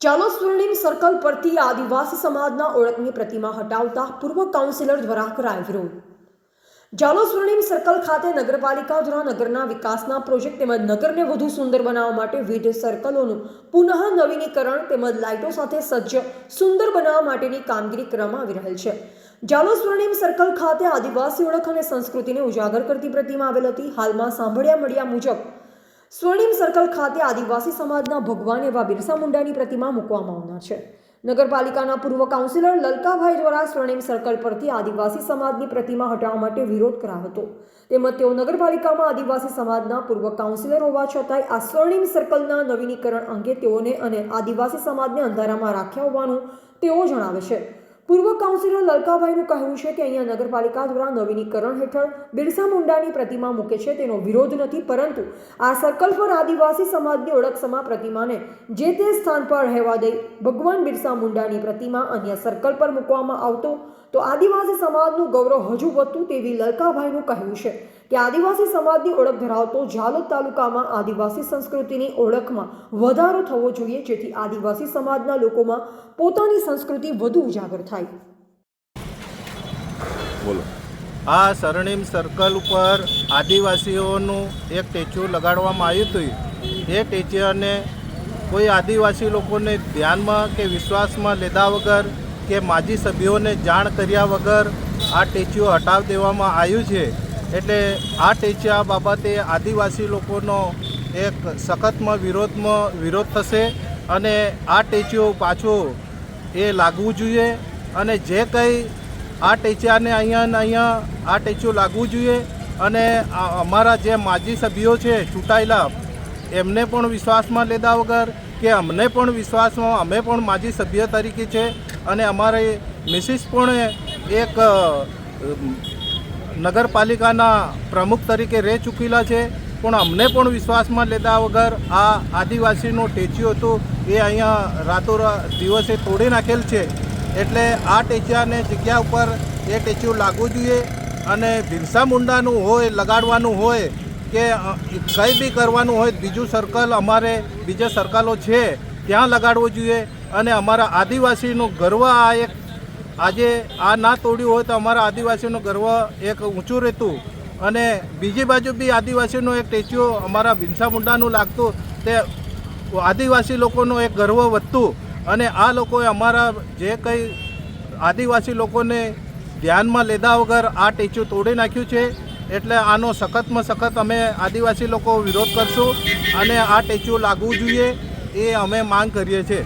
ચાલો સ્વર્ણિમ સર્કલ પરથી આદિવાસી સમાજના ઓળખની પ્રતિમા હટાવતા પૂર્વ કાઉન્સિલર દ્વારા કરાયો વિરોધ. જાલો સ્વર્ણિમ સર્કલ ખાતે નગરપાલિકા દ્વારા નગરના વિકાસના પ્રોજેક્ટ તેમજ નગરને વધુ સુંદર બનાવવા માટે વિવિધ સર્કલોનું પુનઃ નવીનીકરણ તેમજ લાઇટો સાથે સજ્જ સુંદર બનાવવા માટેની કામગીરી કરવામાં આવી રહેલ છે. જાલો સ્વર્ણિમ સર્કલ ખાતે આદિવાસી ઓળખ અને સંસ્કૃતિને ઉજાગર કરતી પ્રતિમા આવેલ હતી. હાલમાં સાંભળ્યા મળ્યા મુજબ સ્વર્ણિમ સર્કલ ખાતે આદિવાસી સમાજના ભગવાન એવા બિરસા મુંડાની પ્રતિમા મૂકવામાં આવનાર છે. નગરપાલિકાના પૂર્વ કાઉન્સિલર લલકાભાઈ દ્વારા સ્વર્ણિમ સર્કલ પરથી આદિવાસી સમાજની પ્રતિમા હટાવવા માટે વિરોધ કરાયો હતો. તેમજ તેઓ નગરપાલિકામાં આદિવાસી સમાજના પૂર્વ કાઉન્સિલર હોવા છતાંય આ સ્વર્ણિમ સર્કલના નવીનીકરણ અંગે તેઓને અને આદિવાસી સમાજને અંધારામાં રાખ્યા હોવાનું તેઓ જણાવે છે. પૂર્વ કાઉન્સિલર લલકાભાઈનું કહેવું છે કે અહીંયા નગરપાલિકા દ્વારા નવીનીકરણ હેઠળ બિરસા મુંડાની પ્રતિમા મૂકે છે તેનો વિરોધ નથી, પરંતુ આ સર્કલ પર આદિવાસી સમાજની ઓળખ સમા પ્રતિમાને જે તે સ્થાન પર રહેવા દઈ ભગવાન બિરસા મુંડાની પ્રતિમા અન્ય સર્કલ પર મૂકવામાં આવતો, તો આદિવાસી સમાજનું ગૌરવ હજુ વધતું તેવી લલકાભાઈનું કહેવું છે. કે આદિવાસી સમાજની ઓળખ ધરાવતો જાલોદ તાલુકામાં આદિવાસી સંસ્કૃતિની ઓળખમાં વધારો થવો જોઈએ, જેથી આદિવાસી સમાજના લોકોમાં પોતાની સંસ્કૃતિ વધુ ઉજાગર થાય. બોલો. આ સરણીમ સર્કલ ઉપર આદિવાસીઓનું એક ટેચ્યુ લગાડવામાં આવ્યું હતું. એ ટેચ્યુને કોઈ આદિવાસી લોકોને ધ્યાનમાં કે વિશ્વાસમાં લીધા વગર કે માજી સભ્યોને જાણ કર્યા વગર આ ટેચ્યુ હટાવી દેવામાં આવ્યું છે. એટલે આ ટેચા બાબતે આદિવાસી લોકોનો એક સખતમાં વિરોધમાં વિરોધ થશે અને આ ટેચીઓ પાછું એ લાગવું જોઈએ અને જે કંઈ આ ટેચિયાને અહીંયા અહીંયા આ ટેચિયો લાગવું જોઈએ અને અમારા જે માજી સભ્યો છે ચૂંટાયેલા, એમને પણ વિશ્વાસમાં લીધા વગર કે અમને પણ વિશ્વાસમાં, અમે પણ માજી સભ્ય તરીકે છે અને અમારે મિસિસ પણ એક નગરપાલિકાના પ્રમુખ તરીકે રહી ચૂકેલા છે. પણ અમને પણ વિશ્વાસમાં લેતા વગર આ આદિવાસીનો ટેચ્યુ હતું એ અહીંયા રાતોરાત દિવસે તોડી નાખેલ છે. એટલે આ ટેચિયાને જગ્યા ઉપર એ ટેચ્યુ લાગવું જોઈએ અને બિરસા મુંડાનું હોય, લગાડવાનું હોય કે કંઈ બી કરવાનું હોય, બીજું સર્કલ અમારે, બીજા સર્કલો છે, ત્યાં લગાડવું જોઈએ. અને અમારા આદિવાસીનું ગર્વ આ એક આજે આ ના તોડ્યું હોય તો અમારા આદિવાસીનું ગર્વ એક ઊંચું રહેતું અને બીજી બાજુ બી આદિવાસીનો એક ટેચ્યુ અમારા ભીમસા મુંડાનું લાગતું. તે આદિવાસી લોકોનો એક ગર્વ વધતું અને આ લોકોએ અમારા જે કંઈ આદિવાસી લોકોને ધ્યાનમાં લીધા વગર આ ટેચ્યુ તોડી નાખ્યું છે. એટલે આનો સખતમાં સખત અમે આદિવાસી લોકો વિરોધ કરશું અને આ ટેચ્યુ લાગવું જોઈએ એ અમે માંગ કરીએ છીએ.